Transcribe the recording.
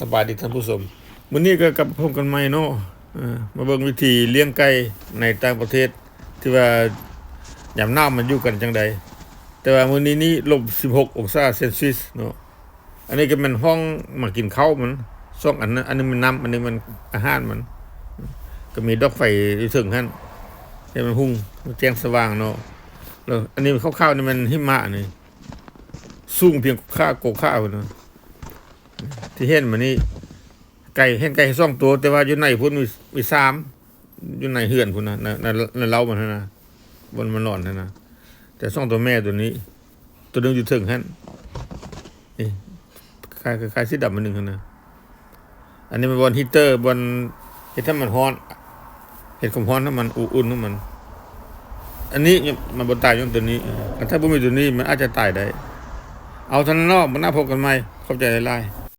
สบายดีท่านผู้ชมมื้อนี้ก็กลับพบกันใหม่เนาะมาเบิ่งวิธีเลี้ยงไก่ในต่างประเทศ ที่ว่ายามหน้ามันอยู่กันจังใดแต่ว่ามื้อนี้นี่ลบ16องศาเซนเซียสเนาะอันนี้ก็มันห้องมากินข้าวมันสองอันนั้นอันนี้มันน้ำอันนี้มันอาหารมัน ก็มีดอกไฟอยู่ถึงหั่นให้มันหุ่งแจ้งสว่างเนาะแล้วอันนี้ข้าวๆนี่มันหิมะนี่สูงเพียงค่าโกค่าเนาะ ที่เห็นมานี่ไก่เห็นไก่สองตัว แต่ว่าอยู่ในพุ่นมีมีสามอยู่ในเหือนพุ่นนะในในในเล้ามันนะนะบนมันนอนนะนะแต่สองตัวแม่ตัวนี้ ตัวนึงอยู่ถึงฮั่นนี่คล้ายคล้ายสีดำมันหนึ่งนะอันนี้มันบนฮีเตอร์บนเห็ดถ้ามันร้อนเห็ดความร้อนถ้ามันอุ่นถ้ามัน อันนี้มันบนตายอยงตัวนี้ถ้าบ่มีตัวนี้มันอาจจะตายได้ เอาทางนอกมันน่าพบกันไหมเข้าใจหลาย